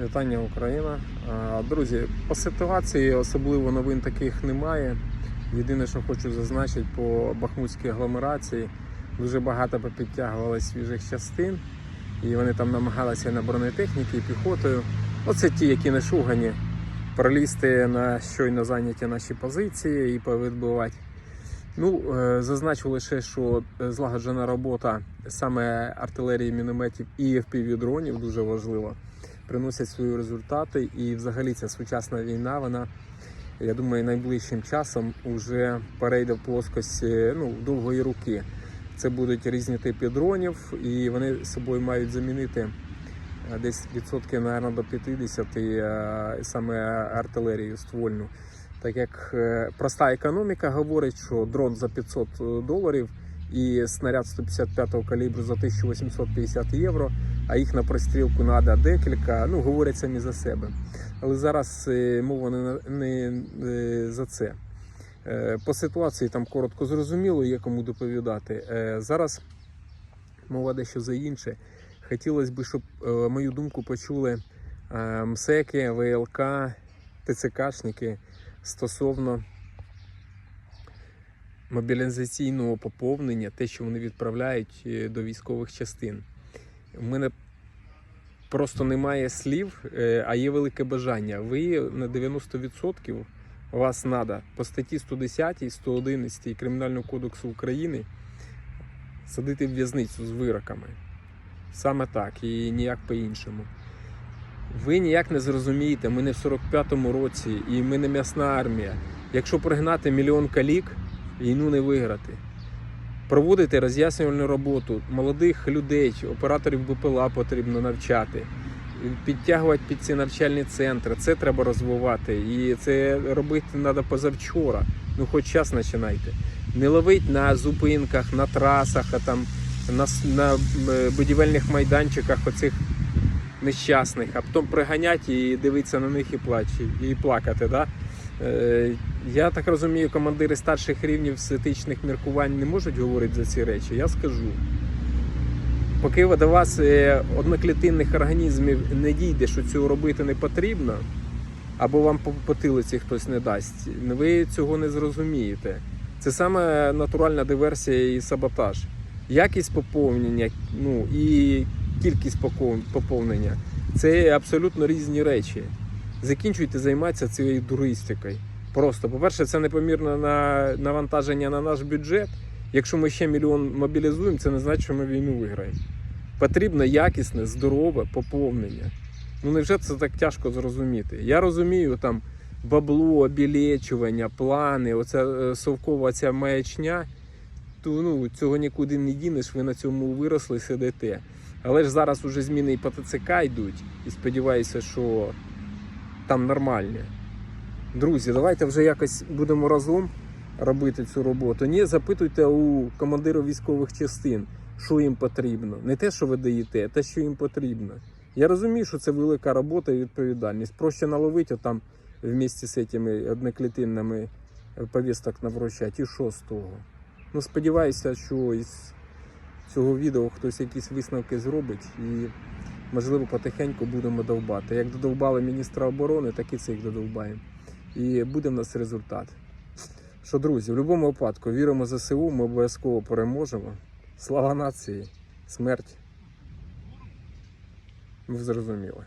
Вітання Україна. Друзі, по ситуації особливо новин таких немає. Єдине, що хочу зазначити по бахмутській агломерації, дуже багато попідтягувалось свіжих частин, і вони там намагалися на бронетехніки і піхотою. Оце ті, які не шугані, пролізти на щойно зайняті наші позиції і повідбивати. Ну, е, зазначу лише, що злагоджена робота саме артилерії, мінометів і FPV-дронів дуже важлива приносять свої результати. І взагалі ця сучасна війна, вона, я думаю, найближчим часом вже перейде в плоскость е, ну, довгої руки. Це будуть різні типи дронів, і вони собою мають замінити е, десь відсотків, мабуть, до 50 е, саме артилерію ствольну. Так як е, проста економіка говорить, що дрон за 500 доларів і снаряд 155-го калібру за 1850 євро, а їх на пристрілку треба декілька, ну говорять самі за себе. Але зараз е, мова не, не е, за це. Е, По ситуації там коротко зрозуміло, є кому доповідати. Зараз мова дещо за інше. Хотілося б, щоб мою думку почули МСЕКи, ВЛК, ТЦКшники стосовно мобілізаційного поповнення, те, що вони відправляють е, до військових частин. У мене просто немає слів, е, а є велике бажання. Ви на 90% вас треба по статті 110, 111 Кримінального кодексу України садити в в'язницю з вироками. Саме так і ніяк по-іншому. Ви ніяк не зрозумієте, ми не в 45-му році і ми не м'ясна армія. Якщо пригнати мільйон калік, війну не виграти. Проводити роз'яснювальну роботу молодих людей, операторів БПЛА потрібно навчати, підтягувати під ці навчальні центри. Це треба розвивати. І це робити треба позавчора. Ну, хоч час починайте. Не ловить на зупинках, на трасах, а там на, на е, будівельних майданчиках оцих нещасних, а потім приганять і дивитися на них і плачі, і плакати. Да? Е, Я так розумію, командири старших рівнів з етичних міркувань не можуть говорити за ці речі. Я скажу. Поки до вас е, одноклітинних організмів не дійде, що цього робити не потрібно, або вам по потилиці хтось не дасть, ви цього не зрозумієте. Це саме натуральна диверсія і саботаж. Якість поповнення ну, і кількість поповнення це абсолютно різні речі. Закінчуйте займатися цією дуристикою. Просто, по-перше, це непомірне на навантаження на наш бюджет. Якщо ми ще мільйон мобілізуємо, це не значить, що ми війну виграємо. Потрібно якісне, здорове поповнення. Ну невже це так тяжко зрозуміти? Я розумію там бабло, обілечування, плани, оця е, совкова ця маячня. То ну, цього нікуди не дінеш, ви на цьому виросли, сидите. Але ж зараз уже зміни і по ТЦК йдуть, і сподіваюся, що там нормальні. Друзі, давайте вже якось будемо разом робити цю роботу. Ні, запитуйте у командирів військових частин, що їм потрібно. Не те, що ви даєте, а те, що їм потрібно. Я розумію, що це велика робота і відповідальність. Проще наловити там вместе з цими одноклітинними повісток навручати. І що з того? Ну, сподіваюся, що із цього відео хтось якісь висновки зробить і, можливо, потихеньку будемо довбати. Як додовбали міністра оборони, так і цих додовбаємо. І буде в нас результат. Що, друзі, в будь-якому випадку віримо ЗСУ, ми обов'язково переможемо. Слава нації, смерть. Ви зрозуміли.